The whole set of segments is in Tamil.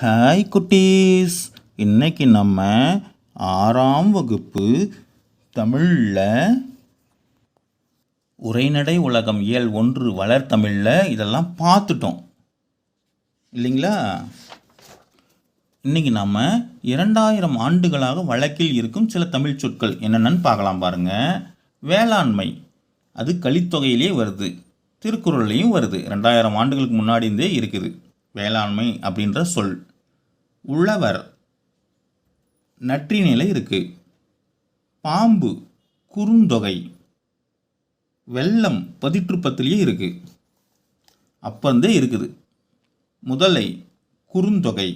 ஹாய் குட்டீஸ். இன்னைக்கு நம்ம ஆறாம் வகுப்பு தமிழில் உரைநடை உலகம் இயல் ஒன்று வளர்த்தமிழில் இதெல்லாம் பார்த்துட்டோம். இல்லைங்களா? இன்றைக்கி நாம் இரண்டாயிரம் ஆண்டுகளாக வழக்கில் இருக்கும் சில தமிழ் சொற்கள் என்னென்னு பார்க்கலாம் பாருங்கள் வேளாண்மை. அது கலித்தொகையிலே வருது. திருக்குறள்லையும் வருது. ரெண்டாயிரம் ஆண்டுகளுக்கு முன்னாடி இருந்தே இருக்குது. வேளாண்மை அப்படின்ற சொல். உழவர் நற்றினில இருக்குது பாம்பு குறுந்தொகை. வெள்ளம் பதிற்றுப்பத்திலேயே இருக்குது அப்பந்தே இருக்குது. முதலை குறுந்தொகை.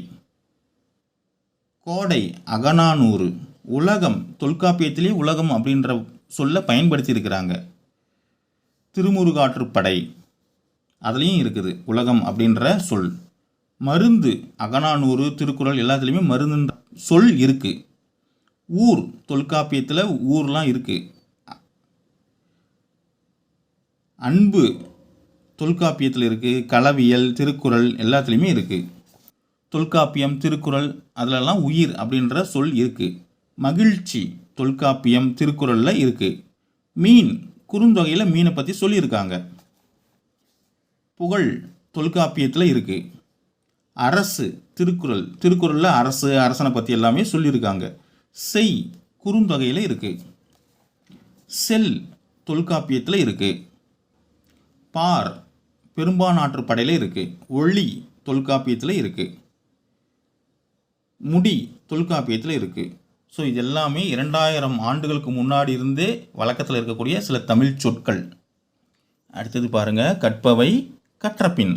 கோடை அகநானூறு. உலகம் தொல்காப்பியத்திலே உலகம் அப்படின்ற சொல்ல பயன்படுத்தியிருக்கிறாங்க. திருமுருகாற்றுப்படை. அதுலேயும் இருக்குது உலகம் அப்படின்ற சொல். மருந்து அகனானூறு திருக்குறள் எல்லாத்துலேயுமே மருந்துன்ற சொல் இருக்குது ஊர் தொல்காப்பியத்தில் ஊர்லாம் இருக்குது அன்பு தொல்காப்பியத்தில் இருக்குது களவியல் திருக்குறள் எல்லாத்துலேயுமே இருக்குது தொல்காப்பியம் திருக்குறள் அதிலெல்லாம் உயிர் அப்படின்ற சொல் இருக்குது மகிழ்ச்சி தொல்காப்பியம் திருக்குறளில் இருக்குது மீன் குறுந்தொகையில் மீனை பற்றி சொல்லியிருக்காங்க. புகழ் தொல்காப்பியத்தில் இருக்குது அரசு திருக்குறள் திருக்குறளில் அரசு அரசனை பற்றி எல்லாமே சொல்லியிருக்காங்க. செய் குறுந்தொகையில் இருக்குது செல் தொல்காப்பியத்தில் இருக்குது பார் பெரும்பானாற்று படையில் இருக்குது ஒளி தொல்காப்பியத்தில் இருக்குது முடி தொல்காப்பியத்தில் இருக்குது ஸோ இது எல்லாமே இரண்டாயிரம் ஆண்டுகளுக்கு முன்னாடி இருந்தே வழக்கத்தில் இருக்கக்கூடிய சில தமிழ் சொற்கள். அடுத்தது பாருங்கள் கற்பவை கற்றப்பின்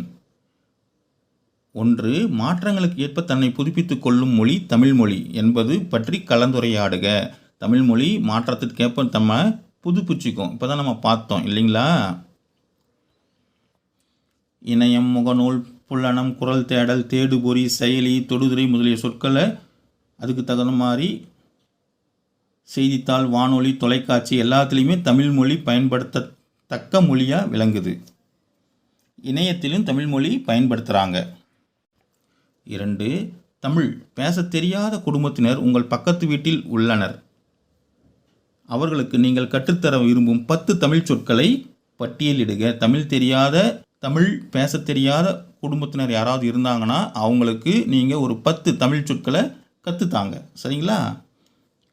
ஒன்று மாற்றங்களுக்கு ஏற்ப தன்னை புதுப்பித்துக் கொள்ளும் மொழி தமிழ்மொழி என்பது பற்றி கலந்துரையாடுக. தமிழ்மொழி மாற்றத்திற்கேற்ப நம்ம புதுப்பிச்சுக்கும். இப்போ தான் நம்ம பார்த்தோம் இல்லைங்களா? இணையம் முகநூல் புல்லணம் குரல் தேடல் தேடுபொறி செயலி தொடுதுறை முதலிய சொற்களை அதுக்கு தகுந்த மாதிரி செய்தித்தாள் வானொலி தொலைக்காட்சி எல்லாத்துலேயுமே தமிழ்மொழி பயன்படுத்தத்தக்க மொழியாக விளங்குது. இணையத்திலும் தமிழ்மொழி பயன்படுத்துகிறாங்க இரண்டு தமிழ் பேசத் தெரியாத குடும்பத்தினர் உங்கள் பக்கத்து வீட்டில் உள்ளனர். அவர்களுக்கு நீங்கள் கற்றுத்தர விரும்பும் பத்து தமிழ் சொற்களை பட்டியலிடுக தமிழ் தெரியாத தமிழ் பேசத் தெரியாத குடும்பத்தினர் யாராவது இருந்தாங்கன்னா அவங்களுக்கு நீங்கள் ஒரு பத்து தமிழ் சொற்களை கற்றுத்தாங்க சரிங்களா?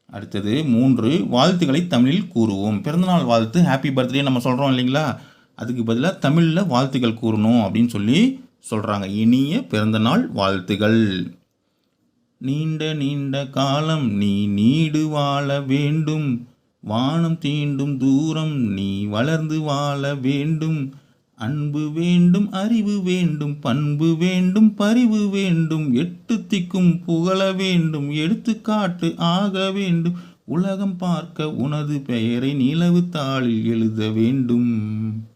அடுத்தது மூன்று வாழ்த்துக்களை தமிழில் கூறுவோம். பிறந்தநாள் வாழ்த்து ஹாப்பி பர்த்டே நம்ம சொல்கிறோம் இல்லைங்களா? அதுக்கு பதிலாக தமிழில் வாழ்த்துக்கள் கூறணும் அப்படின்னு சொல்லி சொல்கிறாங்க இனிய பிறந்தநாள் வாழ்த்துகள். நீண்ட நீண்ட காலம் நீ நீடு வாழ வேண்டும். வானம் தீண்டும் தூரம் நீ வளர்ந்து வாழ வேண்டும். அன்பு வேண்டும் அறிவு வேண்டும் பண்பு வேண்டும் பரிவு வேண்டும். எட்டு திக்கும் புகழ வேண்டும் எடுத்துக்காட்டு ஆக வேண்டும். உலகம் பார்க்க உனது பெயரை நிலவு தாளில் எழுத வேண்டும்.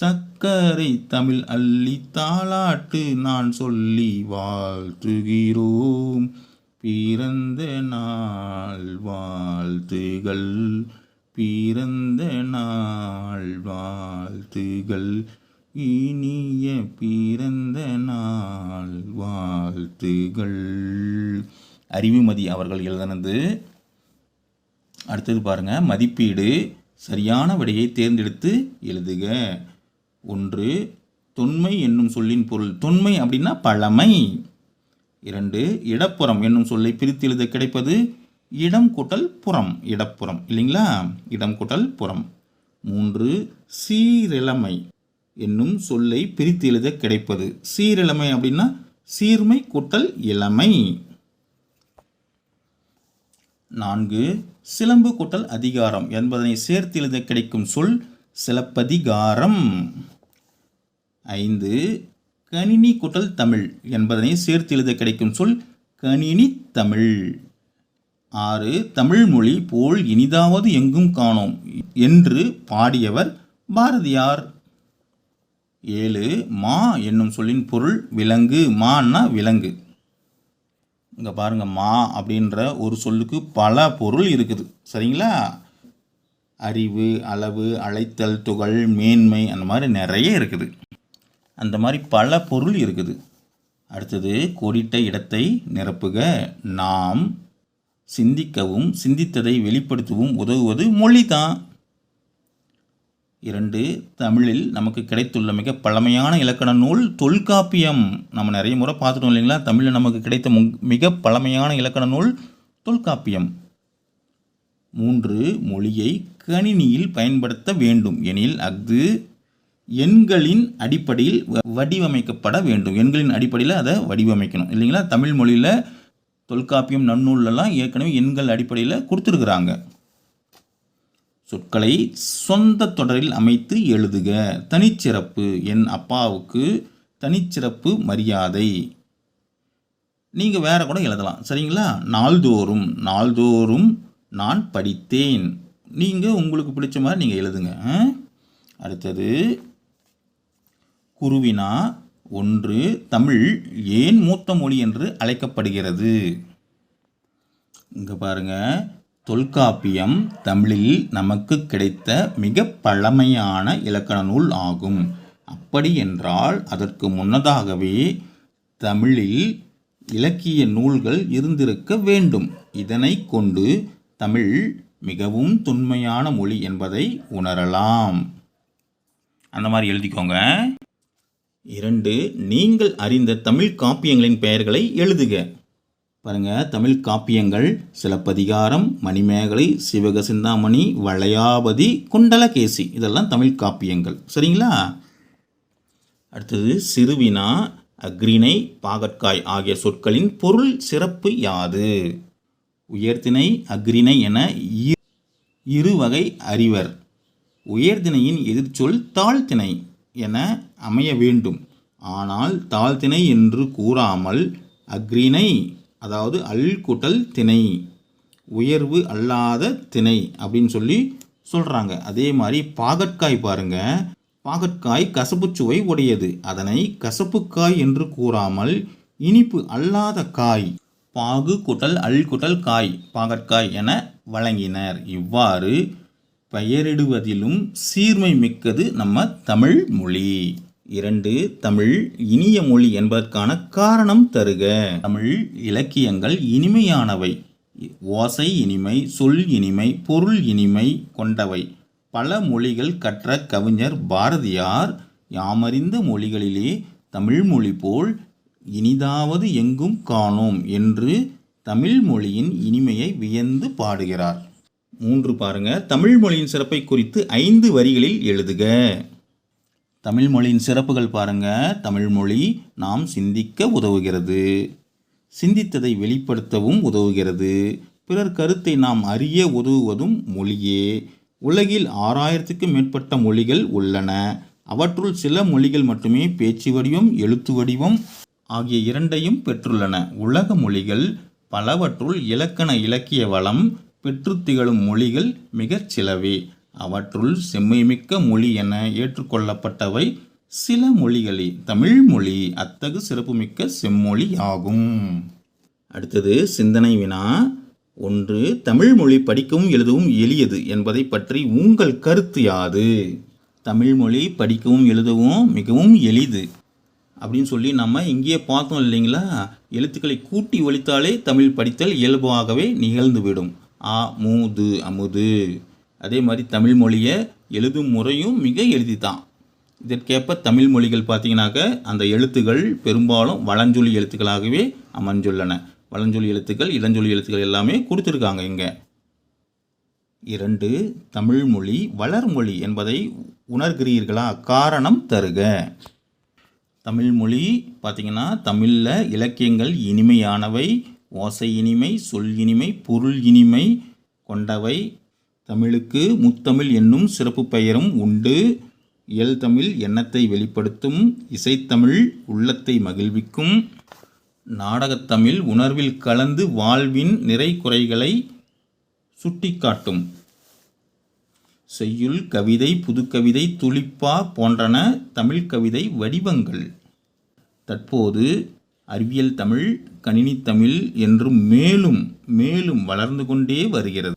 சக்கரை தமிழ் அள்ளி தாளாட்டு நான் சொல்லி வாழ்த்துகிறோம். பிறந்த நாள் வாழ்த்துகள். பிறந்த நாள் வாழ்த்துகள். இனிய பிறந்த நாள் வாழ்த்துகள். அறிவுமதி அவர்கள் எழுதினது. அடுத்தது பாருங்க மதிப்பீடு சரியான விடையை தேர்ந்தெடுத்து எழுதுக. ஒன்று தொன்மை என்னும் சொல்லின் பொருள். தொன்மை அப்படின்னா பழமை. இரண்டு இடப்புறம் என்னும் சொல்லை பிரித்து எழுத கிடைப்பது இடம் கூட்டல் புறம் இடப்புறம். இல்லைங்களா? இடம் கூட்டல் புறம். மூன்று சீரிழமை என்னும் சொல்லை பிரித்து எழுத கிடைப்பது. சீரிழமை அப்படின்னா சீர்மை கூட்டல் இளமை. நான்கு சிலம்பு கூட்டல் அதிகாரம் என்பதனை சேர்த்து எழுத கிடைக்கும் சொல் சிலப்பதிகாரம். ஐந்து கணினி குட்டல் தமிழ் என்பதனை சேர்த்து எழுத கிடைக்கும் சொல் கணினி தமிழ். ஆறு தமிழ் மொழி போல் இனிதாவது எங்கும் காணோம் என்று பாடியவர் பாரதியார். ஏழு மா என்னும் சொல்லின் பொருள் விலங்கு மான்னா விலங்கு. இங்கே பாருங்கள் மா அப்படின்ற ஒரு சொல்லுக்கு பல பொருள் இருக்குது. சரிங்களா? அறிவு அளவு அழைத்தல் துகள் மேன்மை அந்த மாதிரி நிறைய இருக்குது. அந்த மாதிரி பல பொருள் இருக்குது. அடுத்தது கோடிட்ட இடத்தை நிரப்புக. நாம் சிந்திக்கவும் சிந்தித்ததை வெளிப்படுத்தவும் உதவுவது மொழி தான் இரண்டு தமிழில் நமக்கு கிடைத்துள்ள மிக பழமையான இலக்கண நூல் தொல்காப்பியம். நம்ம நிறைய முறை பார்த்துட்டோம் இல்லைங்களா? தமிழில் நமக்கு கிடைத்த மு- மிக பழமையான இலக்கண நூல் தொல்காப்பியம். மூன்று மொழியை கணினியில் பயன்படுத்த வேண்டும். எனில் அஃது எண்களின் அடிப்படையில் வ- வடிவமைக்கப்பட வேண்டும். எண்களின் அடிப்படையில் அதை வடிவமைக்கணும். இல்லைங்களா? தமிழ் மொழியில் தொல்காப்பியம் நன்னூல்லாம் ஏற்கனவே எண்கள் அடிப்படையில் கொடுத்துருக்குறாங்க. சொற்களை சொந்த தொடரில் அமைத்து எழுதுக. தனிச்சிறப்பு. என் அப்பாவுக்கு தனிச்சிறப்பு மரியாதை. நீங்கள் வேற கூட எழுதலாம். சரிங்களா? நாள்தோறும். நாள்தோறும் நான் படித்தேன். நீங்கள் உங்களுக்கு பிடிச்ச மாதிரி நீங்கள் எழுதுங்க. அடுத்தது குருவினா ஒன்று தமிழ் ஏன் மூத்த மொழி என்று அழைக்கப்படுகிறது? இங்கே பாருங்க. தொல்காப்பியம் தமிழில் நமக்கு கிடைத்த மிக பழமையான இலக்கண நூல் ஆகும். அப்படி என்றால் அதற்கு முன்னதாகவே தமிழில் இலக்கிய நூல்கள் இருந்திருக்க வேண்டும். இதனை கொண்டு தமிழ் மிகவும் தொன்மையான மொழி என்பதை உணரலாம். அந்த மாதிரி எழுதிக்கோங்க. இரண்டு நீங்கள் அறிந்த தமிழ் காப்பியங்களின் பெயர்களை எழுதுக. பாருங்க தமிழ் காப்பியங்கள் சிலப்பதிகாரம் மணிமேகலை சிவக சிந்தாமணி வளையாபதி குண்டலகேசி இதெல்லாம் தமிழ் காப்பியங்கள். சரிங்களா? அடுத்தது சிறுவினா அக்ரிணை பாகற்காய் ஆகிய சொற்களின் பொருள் சிறப்பு யாது? உயர்திணை அக்ரிணை என இரு- இரு வகை அறிவர். உயர்திணையின் எதிர்ச்சொல் தாழ்திணை. என அமைய வேண்டும். ஆனால் தாழ்த்திணை என்று கூறாமல் அக்ரிணை அதாவது அல்குட்டல் திணை உயர்வு அல்லாத திணை அப்படின்னு சொல்லி சொல்கிறாங்க அதே மாதிரி பாகற்காய் பாருங்க. பாகற்காய் கசப்புச் சுவை உடையது. அதனை கசப்புக்காய் என்று கூறாமல் இனிப்பு அல்லாத காய் பாகு குட்டல் அல் குட்டல் காய் பாகற்காய் என வழங்கினர். இவ்வாறு பெயரிடுவதிலும் சீர்மை மிக்கது நம்ம தமிழ் மொழி. இரண்டு தமிழ் இனிய மொழி என்பதற்கான காரணம் தருக. தமிழ் இலக்கியங்கள் இனிமையானவை. ஓசை இனிமை சொல் இனிமை பொருள் இனிமை கொண்டவை. பல மொழிகள் கற்ற கவிஞர் பாரதியார் யாமறிந்த மொழிகளிலே தமிழ் மொழி போல் இனிதாவது எங்கும் காணோம் என்று தமிழ் மொழியின் இனிமையை வியந்து பாடுகிறார். மூன்று பாருங்க. தமிழ் மொழியின் சிறப்பை குறித்து ஐந்து வரிகளில் எழுதுக. தமிழ் மொழியின் சிறப்புகள் பாருங்க. தமிழ் மொழி நாம் சிந்திக்க உதவுகிறது. சிந்தித்ததை வெளிப்படுத்தவும் உதவுகிறது. பிறர் கருத்தை நாம் அறிய உதவுவதும் மொழியே. உலகில் ஆறாயிரத்துக்கும் மேற்பட்ட மொழிகள் உள்ளன. அவற்றுள் சில மொழிகள் மட்டுமே பேச்சு வடிவம் எழுத்து வடிவம் ஆகிய இரண்டையும் பெற்றுள்ளன. உலக மொழிகள் பலவற்றுள் இலக்கண இலக்கிய வளம் பெற்றுத் திகழும் மொழிகள் மிகச் சிலவே. அவற்றுள் செம்மைமிக்க மொழி என ஏற்றுக்கொள்ளப்பட்டவை சில மொழிகளே. தமிழ் மொழி அத்தகு சிறப்புமிக்க செம்மொழி ஆகும் அடுத்தது சிந்தனை வினா. ஒன்று தமிழ் மொழி படிக்கவும் எழுதவும் எளியது என்பதை பற்றி உங்கள் கருத்து யாது? தமிழ் மொழி படிக்கவும் எழுதவும் மிகவும் எளிது. அப்படின்னு சொல்லி நம்ம இங்கேயே பார்த்தோம் இல்லைங்களா? எழுத்துக்களை கூட்டி ஒழித்தாலே தமிழ் படித்தல் இயல்பாகவே நிகழ்ந்துவிடும் ஆ மூது அமுது. அதே மாதிரி தமிழ் மொழியை எழுதும் முறையும் மிக எளிது தான் இதற்கேற்ப தமிழ் மொழிகள் பார்த்தீங்கன்னாக்க அந்த எழுத்துகள் பெரும்பாலும் வளஞ்சொலி எழுத்துக்களாகவே அமைஞ்சுள்ளன. வளஞ்சொலி எழுத்துக்கள் இளஞ்சொலி எழுத்துக்கள் எல்லாமே கொடுத்துருக்காங்க இங்கே. இரண்டு தமிழ் மொழி வளர்மொழி என்பதை உணர்கிறீர்களா? காரணம் தருக. தமிழ் மொழி தமிழில் இலக்கியங்கள் இனிமையானவை ஓசை இனிமை சொல் இனிமை பொருள் இனிமை கொண்டவை. தமிழுக்கு முத்தமிழ் என்னும் சிறப்பு பெயரும் உண்டு. இயல் தமிழ் எண்ணத்தை வெளிப்படுத்தும் இசைத்தமிழ் உள்ளத்தை மகிழ்விக்கும். நாடகத்தமிழ் உணர்வில் கலந்து வாழ்வின் நிறை குறைகளை சுட்டிக்காட்டும். செய்யுள் கவிதை புதுக்கவிதை துளிப்பா போன்றன தமிழ் கவிதை வடிவங்கள். தற்போது அறிவியல் தமிழ் கணினி தமிழ் என்றும் மேலும் மேலும் வளர்ந்து கொண்டே வருகிறது.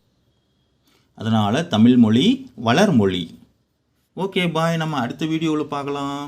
அதனால் தமிழ்மொழி வளர்மொழி. Okay bye. நம்ம அடுத்த வீடியோவில் பார்க்கலாம்.